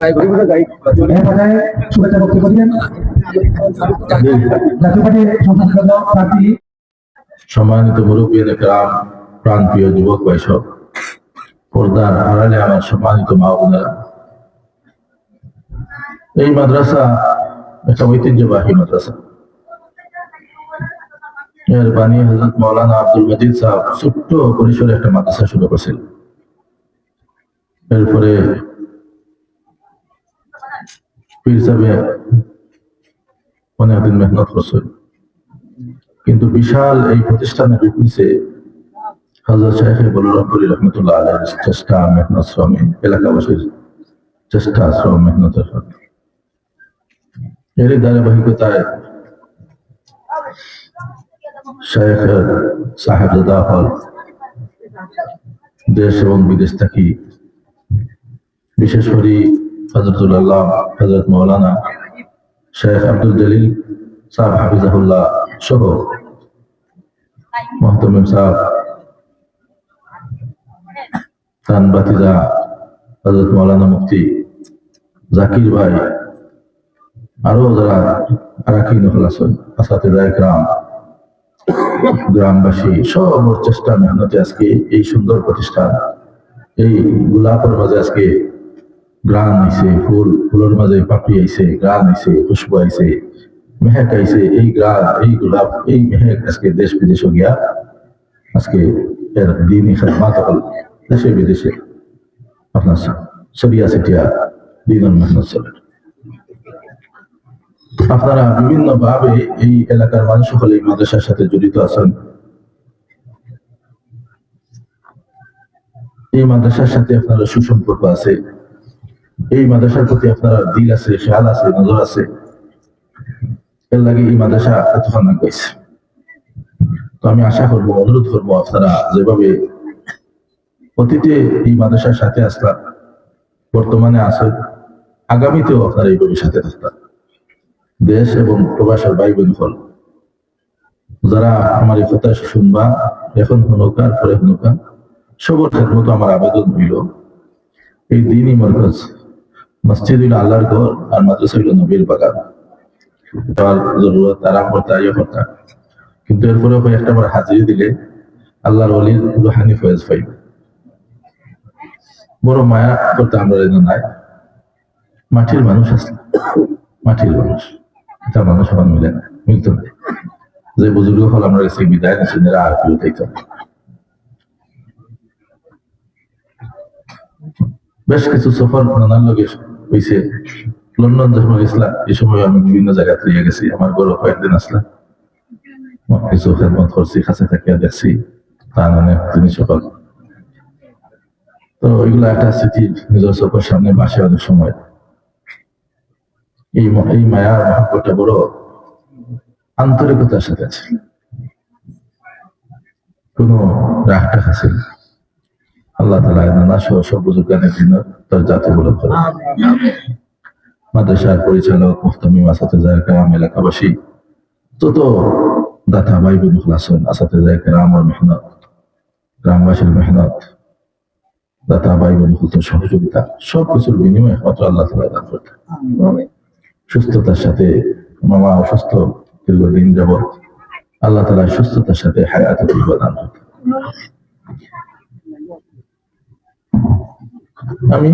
এরপরে শুভেচ্ছা বক্তব্য দিলেন। জাতীয় পার্টির সংসদ প্রার্থী। সম্মানিত মুরব্বী গ্রাম প্রাণ প্রিয় যুবক বৈশক পর্দার আড়ালে আমার সম্মানিত মা বোনেরা। এই মাদ্রাসা একটা ঐতিহ্যবাহী মাদ্রাসা। এর বাণী হজরত মৌলানা আব্দুল মজিদ সাহেব ছোট্ট পরিসরে একটা মাদ্রাসা শুরু করেছিল এরপরে পীর সাহেব অনেকদিন মেহনত করছে কিন্তু বিশাল এই প্রতিষ্ঠানের বিপরীতে হজরত শাহেখ বলরামপুরি রহমতুল্লাহ আলের চেষ্টা মেহনত শ্রমে, এলাকাবাসীর চেষ্টা শ্রম মেহনতের এরই ধারাবাহিকতায় শাহেখের সাহেবজাদা হল দেশ এবং বিদেশ থাকি, বিশেষ করে হজরতুল্লাহ হজরত মৌলানা শেখ আব্দুল জলিল সাহেব হাফিজাহুল্লাহ সহ মহতমিম সাহেব, তান বাতিজা হজরত মৌলানা মুফতি জাকির ভাই, আরও যারা আরাকিন হল আছেন আসাতিদা গ্রাম গ্রামবাসী, সব চেষ্টা, মেহনতে আজকে এই সুন্দর প্রতিষ্ঠান, এই গোলাপের মাঝে আজকে গ্রান আইছে, ফুল, ফুলের মাঝে পাপড়ি আইছে গ্রান আইছে, খুশবু আইছে, মেহেক আইছে, এই গ্রান এই গোলাপ, এই মেহেক আজকে দেশ বিদেশে গিয়া আজকে এর দিনই খেদমাত দেশে বিদেশে। আপনার সরিয়া সিটিয়া দিনের মেহনত চলে আপনারা বিভিন্ন ভাবে এই এলাকার মানুষ সকলে এই মাদ্রাসার সাথে জড়িত আছেন। এই মাদ্রাসার সাথে আপনারা সুসম্পর্ক আছে। এই মাদ্রাসার প্রতি আপনারা দিল আছে, খেয়াল আছে, নজর আছে। এর লাগে এই মাদ্রাসা এতক্ষণ গেছে। তো আমি আশা করব, অনুরোধ করব আপনারা যেভাবে অতীতে এই মাদ্রাসার সাথে আসলাম, বর্তমানে আসেন আগামীতেও আপনারা এইভাবে সাথে থাকতাম দেশ এবং প্রবাসের ভাই বোন ফল যারা আমার এই কথা শুনবা, এখন হনুকার পরে হনুকা, সবর খেদমত আমার আবেদন হইল। এই দিনই মরকজ। মসজিদ হইল আল্লাহর ঘর আর মাদ্রাসা হইল নবীর বাগান। তার জরুরত আরাম করতে ইয়ে করতে কিন্তু এরপরে একটা বার হাজিরি দিলে আল্লাহর অলি রুহানি ফয়েজ পাইব বড় মায়া করতে আমরা নাই। মাটির মানুষ আসলে মাটির মানুষ। এটা মানুষ আমার মিলে না, মিলত যে বুজুর্গ হল আমরা কাছে বিদায় নিচ্ছেন এরা আর কেউ দেখতে বেশ কিছু সফর নানান লোকে হয়েছে লন্ডন যখন গেছিলাম এই সময় আমি বিভিন্ন জায়গা থেকে গেছি। আমার গরু কয়েকদিন আসলাম কিছু খেদমত করছি, কাছে থাকিয়া দেখছি। তা অনেক জিনিস সকল। তো ওইগুলো একটা স্মৃতি নিজের চোখের সামনে বাসে অনেক সময়। এই এই মায়ার মহাব্বটা বড় আন্তরিকতার সাথে আছে। কোন রাগটা আছে। আল্লাহ তালা নানা সহ সব বুজুর্গানের জন্য তার জাতি বলে মাদ্রাসার পরিচালক মুহতামিম আসাতে গ্রাম এলাকাবাসী যত দাতা ভাই বোন আছেন আসাতে যায় গ্রাম আর মেহনত, গ্রামবাসীর মেহনত দাতা ভাই বোন সহযোগিতা সব কিছুর বিনিময়ে একমাত্র আল্লাহ তালা দান করতে সুস্থতার সাথে মামা অসুস্থ দীর্ঘদিন যাবৎ আল্লাহ তালা সুস্থতার সাথে হায়াত দান করতে আমি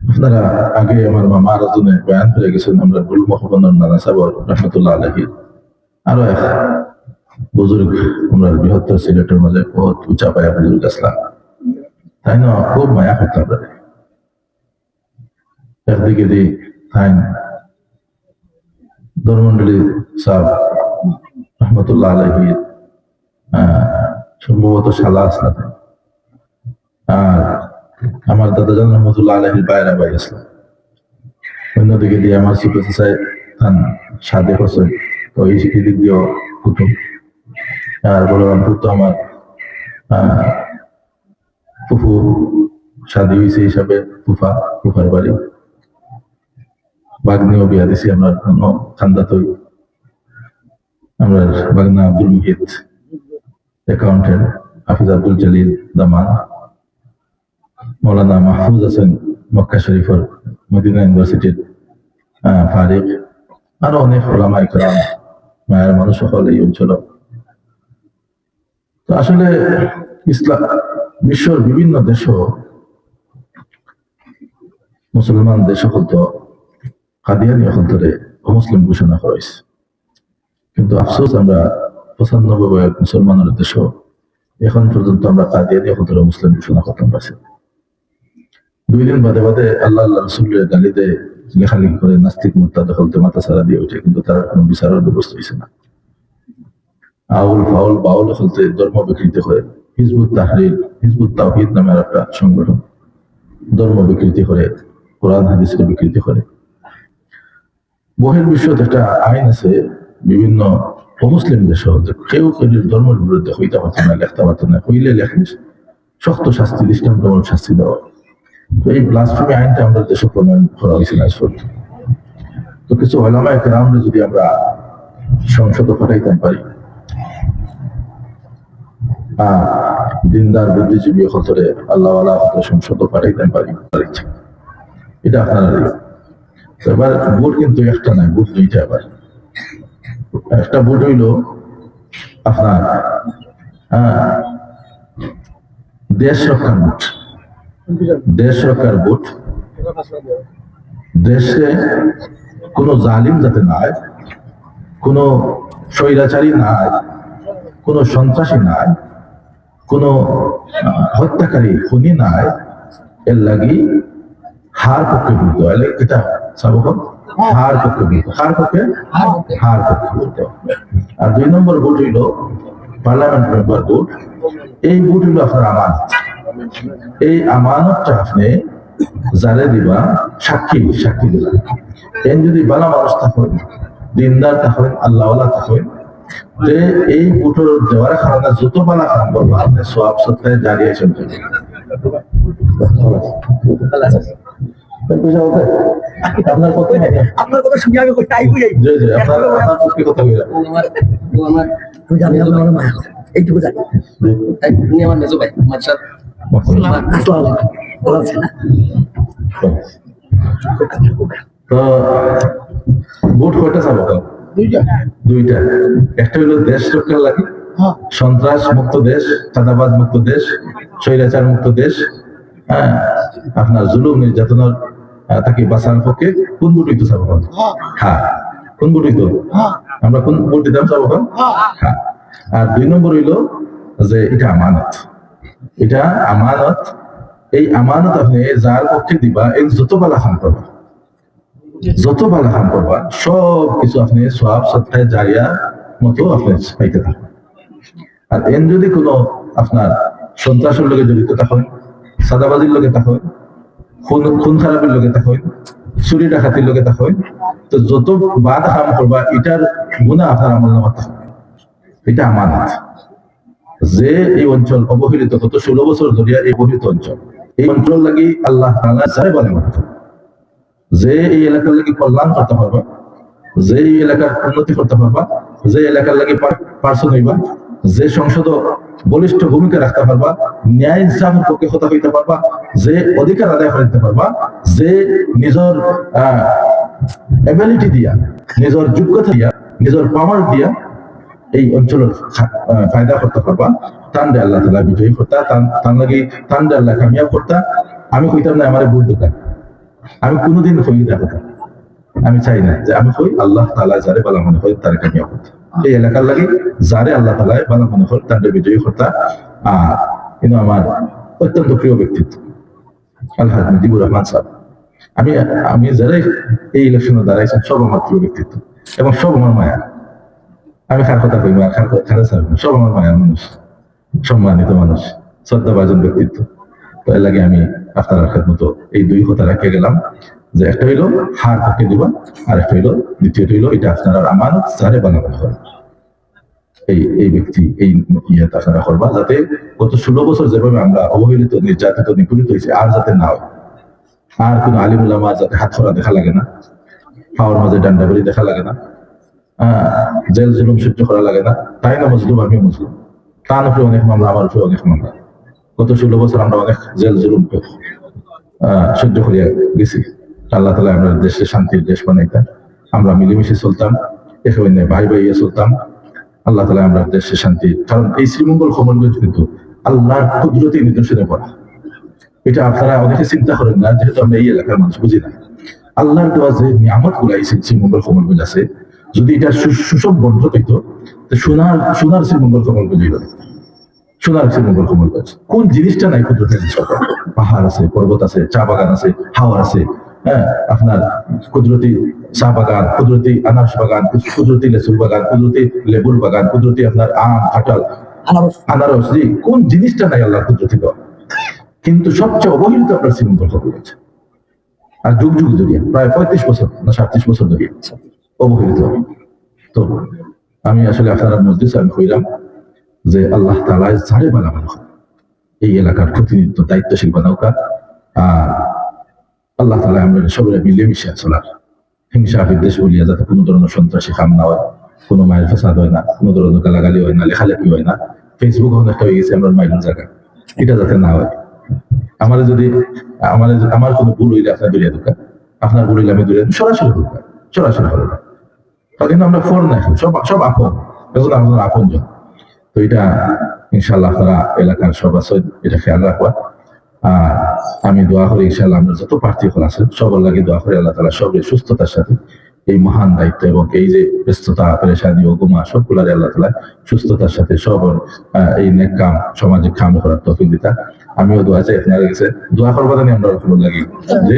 আপনারা আগে আমার মামা আরাধনে বয়ান করে গেছেন, আমরা গুল মোহাম্মদ নানা সাবর রহমতুল্লাহ আলহী আরও এক বুজুর্গ আমরা বৃহত্তর সিলেটের মাঝে বহুত উঁচা পায়া বুজুর্গ আসলাম। তাই না? খুব মায়া করতে আমরা। একদিকে দি তাই ধর্মন্ডলী সাহ রহমতুল্লাহ আলহী সম্ভবত শালা আসলাম। আর আমার দাদা জান রহমতুল্লাহ আলহির বাইরা বাই আসলাম অন্যদিকে দিয়ে আমার সুপার সাহেব সাদে হোসেন তো এই দিয়েও কুটুম। আর বলরামপুর তো আমার ফুফু হয়েছে হিসাবে ফুফা, ফুফার বাড়ি। বাগনিও বিয়া দিছি আমরা খান্দা তৈ আমরা বাগনা আব্দুল মুহিত অ্যাকাউন্টেন্ট, হাফিজ আব্দুল জলিল দামান মৌলানা মাহফুজ আছেন মক্কা শরীফের মদিনা ইউনিভার্সিটির ফারিক, আরও অনেক ওলামা ইকরাম, মায়ের মানুষ সকল এই অঞ্চল তো আসলে ইসলাম বিশ্বর বিভিন্ন দেশ, মুসলমান দেশ সকল তো কাদিয়ানি এখন ধরে অমুসলিম ঘোষণা করা কিন্তু আফসোস, আমরা পঁচানব্বই মুসলমানের দেশ, এখন পর্যন্ত আমরা কাদিয়ানি এখন ধরে মুসলিম ঘোষণা করতাম পারছি। দুই বাদে বাদে আল্লাহ আল্লাহ রসুলের গালিতে লেখালেখি করে নাস্তিক মুক্তা দখলতে মাথা সারা দিয়ে ওঠে কিন্তু তার কোনো বিচারের ব্যবস্থা হয়েছে না। আউল ফাউল বাউল হলতে ধর্ম বিকৃতি করে হিজবুত তাহরির, হিজবুত তাওহিদ নামের একটা সংগঠন ধর্ম বিকৃতি করে কোরআন হাদিসের বিকৃতি করে। বহির বিশ্বত একটা আইন আছে, বিভিন্ন অমুসলিম দেশ যে কেউ কেউ ধর্মের বিরুদ্ধে হইতে পারতো না, লেখতে পারতো না, হইলে লেখলে শক্ত শাস্তি, দৃষ্টান্তমূলক শাস্তি দেওয়া। তো এই ব্লাসফেমি আইনটা আমরা দেশে প্রণয়ন করা হয়েছিল আজ পর্যন্ত তো কিছু ওলামা একরামরে যদি আমরা সংসদ পাঠাইতে পারি দিনদার বুদ্ধিজীবী হতরে আল্লাহ হতে সংসদ পাঠাইতে পারি এটা আপনারা এবার ভোট কিন্তু একটা নাই ভোট দুইটা এবার। একটা ভোট হইল আপনার আহ, দেশ রক্ষার ভোট দেশ রক্ষার ভোট। দেশে কোনো জালিম যাতে নাই কোনো স্বৈরাচারী নাই কোনো সন্ত্রাসী নাই কোনো হত্যাকারী খুনি নাই এর লাগি হার পক্ষে হয় এটা সাবক হার পক্ষে বলতে হার পক্ষে? হার পক্ষে। বলতে আর দুই নম্বর ভোট হইল পার্লামেন্ট মেম্বার ভোট। এই ভোট হইল আপনার আমানত এই আমানতটা আপনি যারে দিবা সাক্ষী সাক্ষী দিবা। এন যদি বালা মানুষ থাকেন দিনদার থাকেন আল্লাহওয়ালা থাকেন যে এই বুটোর দেওয়ার কারণে যত বালা কাম করব আপনি সব সত্তায় আপনার কথা শুনে আমি বুঝাই আপনার কথা বলে আমার আমার জানি আপনার মায়া এইটুকু জানি। উনি আমার মেজো ভাই তো বুট কয়টা চাবো? দুইটা। একটা হলো দেশ রক্ষার লাগে হ্যাঁ। সন্ত্রাস মুক্ত দেশ মুক্ত স্বৈরাচার মুক্ত দেশ হ্যাঁ আপনার জুলুম নির্যাতনের তাকে বাঁচানোর পক্ষে কোন বুটিতে চাবো হ্যাঁ। কোন বুটি তো? আমরা কোন ভোট দিতাম চাবো হ্যাঁ। আর দুই নম্বর হইল যে এটা আমানত। এটা আমানত, এই আমানত আপনি যার পক্ষে দিবা, এই যত বালা খান করবা। যত বালা কাম করবা, সব কিছু আপনি সব সত্তায় জারিয়া মতো আপনি পাইতে থাকবেন আর এন যদি কোনো আপনার সন্ত্রাসের লোকে জড়িত থাকেন, সাদাবাজির লোকে থাকেন, খুন খুন খারাপের লোকে থাকেন, চুরি ডাকাতির লোকে থাকেন, তো যত বাদ কাম করবা, এটার গুণা আপনার আমল নামা থাকবে এটা আমানত। যে এই অঞ্চল অবহেলিত গত ষোলো বছর ধরিয়া এই অবহেলিত অঞ্চল। এই অঞ্চল লাগি আল্লাহ তাআলা চাই বলে যে এই এলাকার লাগি কল্যাণ করতে পারবা, যে এই এলাকার উন্নতি করতে পারবা, যে এলাকার লাগি পার্সন হইবা, যে সংসদ বলিষ্ঠ ভূমিকা রাখতে পারবা, ন্যায় ইনসাফের পক্ষে কথা হইতে পারবা, যে অধিকার আদায় করতে পারবা, যে নিজের এবিলিটি দিয়া, নিজের যোগ্যতা দিয়া, নিজের পাওয়ার দিয়া এই অঞ্চলের ফায়দা করতে পারবা। তান্ডে আল্লাহ তালা বিজয়ী করতা, তান- লাগে তান তান্ডে আল্লাহ কামিয়াব করতা। আমি কইতাম না, আমার ভুল দোকান আমি কোনোদিন কই দেখো আমি চাই না যে আমি কই আল্লাহ তালা যারে বালা মনে হয় তার কামিয়াব করতা। এই এলাকার লাগে যারে আল্লাহ তালা বালা মনে হয় তান্ডে বিজয়ী করতা। আর কিন্তু আমার অত্যন্ত প্রিয় ব্যক্তিত্ব। আল্লাহ মুজিবুর রহমান সাহেব। আমি আমি যারাই এই ইলেকশনে দাঁড়াইছেন, সব আমার প্রিয় ব্যক্তিত্ব এবং সব আমার মায়া। আমি খার কথা কইব আর খার খারা সব আমার মায়ের মানুষ, সম্মানিত মানুষ, শ্রদ্ধাভাজন ব্যক্তিত্ব। তো এর লাগে আমি আপনার মতো এই দুই কথা রেখে গেলাম যে একটা হইল হার পক্ষে দিবা আর একটা হইল দ্বিতীয়টা হইল এটা আপনারা আমার সারে বানানো করেন এই এই ব্যক্তি এই ইয়ে আপনারা করবা যাতে গত ষোলো বছর যেভাবে আমরা অবহেলিত, নির্যাতিত, নিপীড়িত হয়েছে, আর যাতে না হয়। আর কোনো আলিমুল্লামা যাতে হাত ধরা দেখা লাগে না পাওয়ার মাঝে ডান্ডাবাড়ি দেখা লাগে না। জেল জুলুম সহ্য করা লাগে না। তাই না মজলুম আমি মজলুম তার উপরে অনেক মামলা আমার উপরে অনেক মামলা। গত ষোলো বছর আমরা অনেক জেল জুলুম সহ্য করিয়া গেছি। আল্লাহ তালা আমরা দেশে শান্তির দেশ বানাইতাম আমরা মিলেমিশে চলতাম। এখানে ভাই ভাইয়ে চলতাম। আল্লাহ তালা আমরা দেশে শান্তি কারণ এই শ্রীমঙ্গল খবরগঞ্জ কিন্তু আল্লাহর কুদরতি নিদর্শনে পড়া। এটা আপনারা অনেকে চিন্তা করেন না, যেহেতু আমরা এই এলাকার মানুষ, বুঝি না। আল্লাহর দেওয়া যে নিয়ামতগুলা এই শ্রীমঙ্গল খবরগঞ্জ আছে যদি এটা সু- সুষম বন্ধ পেত সোনার সোনার শ্রীমঙ্গল খবরগঞ্জ হইল না। সোনার শ্রীমঙ্গল খবরগঞ্জ কোন জিনিসটা নাই কুদরতের পাহাড় আছে পর্বত আছে চা বাগান আছে হাওয়া আছে হ্যাঁ? আপনার কুদরতি চা বাগান কুদরতি আনারস বাগান কুদরতি লেচুর বাগান কুদরতি লেবুর বাগান কুদরতি আপনার আম কাঁঠাল আনারস। জি কোন জিনিসটা নাই আল্লাহ কুদরতি দেওয়া কিন্তু সবচেয়ে অবহেলিত আপনার শ্রীমঙ্গল খবরগঞ্জ আর যুগ যুগ ধরিয়া প্রায় পঁয়ত্রিশ বছর না সাতত্রিশ বছর ধরিয়া। অবহেলিত। তো আমি আসলে আপনারা মসজিদ আমি কইলাম যে আল্লাহ তালা ঝাড়ে বানা বানা এই এলাকার প্রতিনিধিত্ব দায়িত্বশীল বানাওকা আর আল্লাহ তালা আমরা সবাই মিলেমিশে চলার। হিংসা, বিদ্বেষ বলিয়া যাতে কোনো ধরনের সন্ত্রাসী কাম না হয়, কোনো মায়ের ফসাদ হয় না, কোনো ধরনের গালাগালি হয় না, লেখালেখি হয় না। ফেসবুক অনেকটা হয়ে গেছে আমরা মাইলের জায়গা এটা যাতে না হয়। আমার যদি, আমার আমার কোনো ভুল হইলে আপনার দূরিয়া দোকা আপনার ভুল হইলে আমি দূরে সরাসরি দোকা সরাসরি হলো না কিন্তু আমরা ফোন নাই। সব সব আপন। এখন আমাদের আপন জন। তো এটা ইনশাল্লাহ আপনারা এলাকার সব আছে এটা খেয়াল রাখবা। আর আমি দোয়া করি ইনশাল্লাহ আমরা যত প্রার্থী হল আছে সবার লাগে দোয়া করি আল্লাহ তালা সবের সুস্থতার সাথে এই মহান দায়িত্ব এবং এই যে ব্যস্ততা পেরেশানি ও গুমা সবগুলারে আল্লাহ তালা সুস্থতার সাথে সবর আহ, এই নেক কাম সামাজিক কাম করার তফিক দিতা। আমিও দোয়া চাই আপনার কাছে দোয়া করবা জানি আমরা লাগি। জি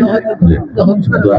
দোয়া।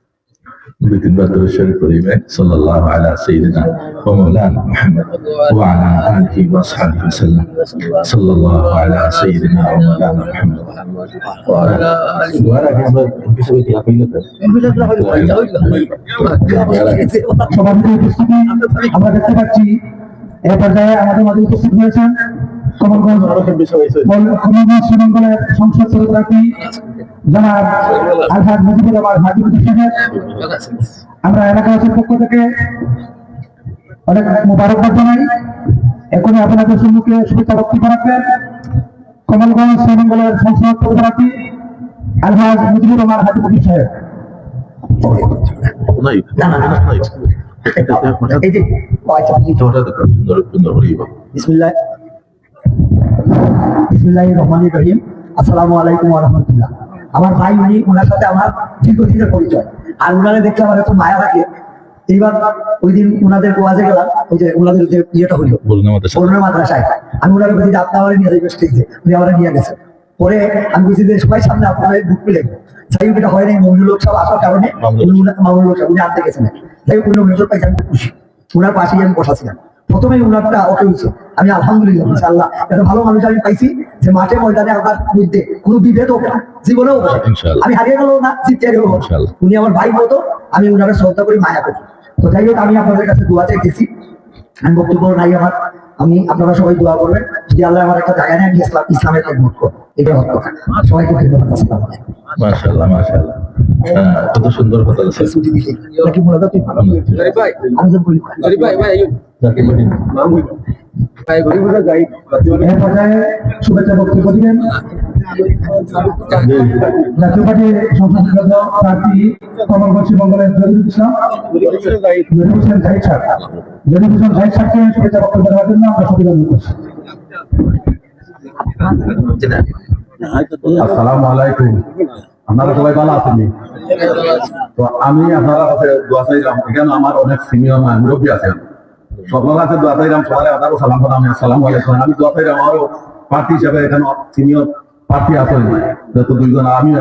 দুই তিনবার ধরে শরীর করিবে সাল্লাল্লাহু আলা সাইয়্যিদিনা ওয়া মাওলানা মুহাম্মদ ওয়া আলা আলিহি ওয়া সাহবিহি ওয়াসাল্লাম সাল্লাল্লাহু আলা সাইয়্যিদিনা ওয়া মাওলানা মুহাম্মদ ওয়া আলা দোয়ার আগে আমরা কিছু কি সভাপতি আমরা দেখতে পাচ্ছি এ পর্যায়ে আমাদের মাঝে উপস্থিত হয়েছেন কমলগঞ্জ কমলগঞ্জ শ্রীমঙ্গলের সংসদ সদস্যপ্রার্থী জনাব আলহাজ মুজিবুর রহমান সাহেব আমরা এলাকাবাসীর পক্ষ থেকে অনেক জানাই। আপনাদের সম্মুখে শুভেচ্ছা কমলগঞ্জ শ্রীমঙ্গলের সংসদ আলহাজ মুজিবুর রহমান সাহেব। বিসমিল্লাহ রহমান রহিম। আসসালামু আলাইকুম রাহমাতুল্লাহ। আমার ভাই উনি ওনার সাথে আমার দীর্ঘদিনের পরিচয়। আর ওনারে দেখলে আমার এত মায়া লাগে। এইবার ওই দিন ওনাদের ওয়াজে গেলাম ওই যে ওনাদের যে ইয়েটা হইল বলুন মাদ্রাসায়। আমি ওনার বলছি আপনি আমার নিয়ে যাবেন স্টেজে উনি আমার নিয়ে গেছেন। পরে আমি বলছি যে সবাই সামনে আপনার বুক পেলে যাই হোক এটা হয় নাই মহিলা লোক সব আসার কারণে মামুনুল। লোক সব উনি আনতে গেছেন। যাই হোক উনি অভিযোগ পাইছে আমি খুশি। ওনার পাশেই আমি বসাছিলাম। প্রথমে ওনারটা ওকে হয়েছে আমি আলহামদুলিল্লাহ ইনশাআল্লাহ একটা ভালো মানুষ আমি পাইছি যে মাঠে ময়দানে আমার মধ্যে কোনো বিভেদ হবে না জীবনেও। আমি হারিয়ে গেল না জিতে গেল উনি আমার ভাই মতো আমি ওনারা শ্রদ্ধা করি মায়া করি। তো যাই হোক আমি আপনাদের কাছে দোয়া চাইতেছি। আমি বক্তব্য নাই আমার আমি আপনারা সবাই দোয়া করবেন। যদি আল্লাহ আমার একটা জায়গা নেয় আমি ইসলাম ইসলামের করব এটা হচ্ছে সবাইকে ধন্যবাদ আসসালামু আলাইকুম। মাশাআল্লাহ মাশাআল্লাহ। কত সুন্দর কথা আছে। শুভেচ্ছা বক্তব্য দিবেন। জাতীয় পার্টির সংসদ সদস্য প্রার্থী কমলগঞ্জ শ্রীমঙ্গলের জহিরুল ইসলাম জহিরুল হোসেন জাহিদ সাহেব জহিরুল হোসেন জাহিদ সাহেবকে শুভেচ্ছা বক্তব্য দেওয়ার জন্য আমরা সচেতন করছি। আসসালামু আলাইকুম। আপনারা সবাই ভালো আছেন তো আমি আপনারা কাছে দোয়া চাইলাম এখানে আমার অনেক সিনিয়র মুরব্বী আছেন সকল কাছে দোয়া চাইলাম সবাই, আপনারও সালাম আমি আসসালামু আলাইকুম। আমি দোয়া চাইলাম, আমারও প্রার্থী হিসাবে এখানে সিনিয়র প্রার্থী আছেন যত দুইজন আমি